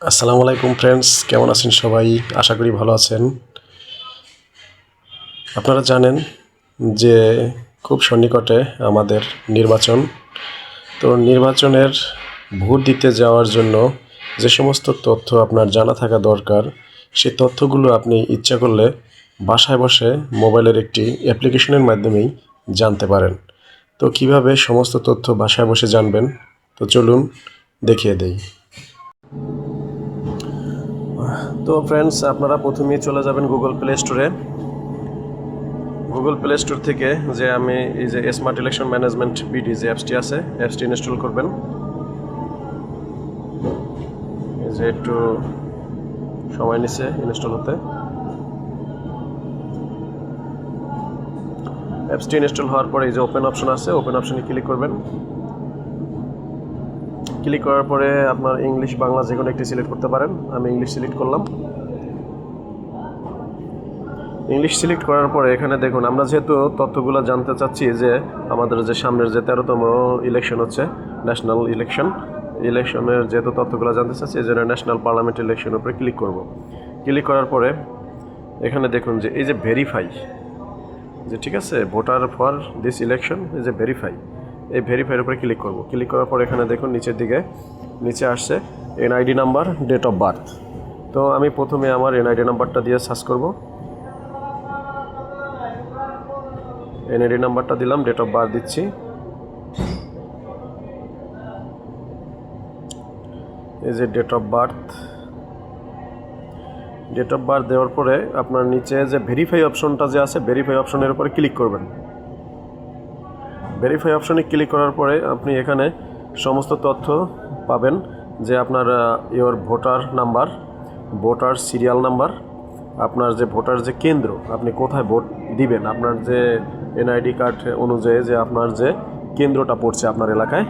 আসসালামু আলাইকুম ফ্রেন্ডস কেমন আছেন সবাই? আশা করি ভালো আছেন। আপনারা জানেন যে খুব সন্নিকটে আমাদের নির্বাচন। তো নির্বাচনের ভোট দিতে যাওয়ার জন্য যে সমস্ত তথ্য আপনার জানা থাকা দরকার, সেই তথ্যগুলো আপনি ইচ্ছা করলে বাসায় বসে মোবাইলের একটি অ্যাপ্লিকেশনের মাধ্যমেই জানতে পারেন। তো কীভাবে সমস্ত তথ্য বাসায় বসে জানবেন? তো চলুন দেখিয়ে দেই। তো ফ্রেন্ডস আপনারা প্রথমেই চলে যাবেন গুগল প্লে স্টোরে গুগল প্লে স্টোর থেকে যে আমি এই যে স্মার্ট ইলেকশন ম্যানেজমেন্ট বিডি যে অ্যাপসটি আছে অ্যাপসটি ইনস্টল করবেন। যে একটু সময় নিচ্ছে ইনস্টল হতে। অ্যাপসটি ইনস্টল হওয়ার পরে এই যে ওপেন অপশন আছে ওপেন অপশনে ক্লিক করবেন। ক্লিক করার পরে আপনার ইংলিশ বাংলা যে কোনো একটি সিলেক্ট করতে পারেন। আমি ইংলিশ সিলেক্ট করলাম। ইংলিশ সিলেক্ট করার পরে এখানে দেখুন, আমরা যেহেতু তথ্যগুলো জানতে চাচ্ছি যে আমাদের যে সামনের যে তেরোতম ইলেকশন হচ্ছে ন্যাশনাল ইলেকশন ইলেকশনের যেহেতু তথ্যগুলো জানতে চাচ্ছি এই জন্য ন্যাশনাল পার্লামেন্ট ইলেকশনের উপরে ক্লিক করব। ক্লিক করার পরে এখানে দেখুন যে, এই যে ভেরিফাই যে ঠিক আছে ভোটার ফর দিস ইলেকশন এই যে ভেরিফাই এই ভেরিফাইয়ের উপরে ক্লিক করব। ক্লিক করার পর এখানে দেখুন নিচের দিকে, নিচে আসছে NID number date of birth তো আমি প্রথমে আমার এনআইডি নাম্বারটা দিয়ে সার্চ করব। এনআইডি নাম্বারটা দিলাম ডেট অফ বার্থ দিচ্ছি। এই যে date of birth date of birth দেওয়ার পরে আপনার নিচে যে ভেরিফাই অপশনটা যে আছে ভেরিফাই অপশনের উপরে ক্লিক করবেন। ভেরিফাই অপশনে ক্লিক করার পরে আপনি এখানে সমস্ত তথ্য পাবেন যে আপনার your voter number voter serial number আপনার যে ভোটার যে কেন্দ্র, আপনি কোথায় ভোট দিবেন, আপনার যে এনআইডি কার্ড অনুযায়ী যে আপনার যে কেন্দ্রটা পড়ছে আপনার এলাকায়,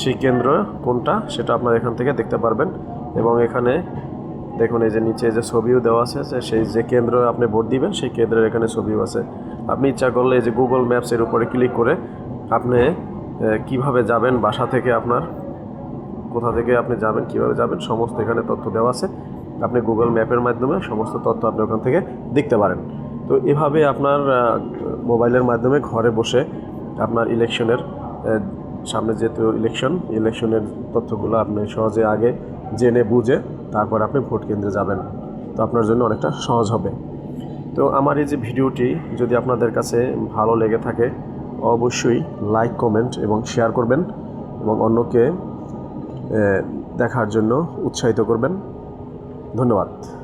সেই কেন্দ্র কোনটা সেটা আপনার এখান থেকে দেখতে পারবেন এবং এখানে দেখুন এই যে নিচে যে ছবিও দেওয়া আছে সেই যে কেন্দ্র আপনি ভোট দিবেন, সেই কেন্দ্রের এখানে ছবিও আছে। আপনি ইচ্ছা করলে এই যে গুগল ম্যাপসের উপরে ক্লিক করে আপনি কীভাবে যাবেন, বাসা থেকে আপনার? কোথা থেকে আপনি যাবেন, কীভাবে যাবেন? সমস্ত এখানে তথ্য দেওয়া আছে। আপনি গুগল ম্যাপের মাধ্যমে সমস্ত তথ্য আপনি ওখান থেকে দেখতে পারেন। তো এভাবে আপনার মোবাইলের মাধ্যমে ঘরে বসে আপনার ইলেকশনের সামনে যেহেতু ইলেকশন, ইলেকশনের তথ্যগুলো আপনি সহজে আগে জেনে বুঝে তারপর আপনি ভোট কেন্দ্রে যাবেন। তো আপনার জন্য অনেকটা সহজ হবে। তো আমার এই যে ভিডিওটি যদি আপনাদের কাছে ভালো লেগে থাকে অবশ্যই লাইক কমেন্ট এবং শেয়ার করবেন এবং অন্যকে দেখার জন্য উৎসাহিত করবেন। ধন্যবাদ।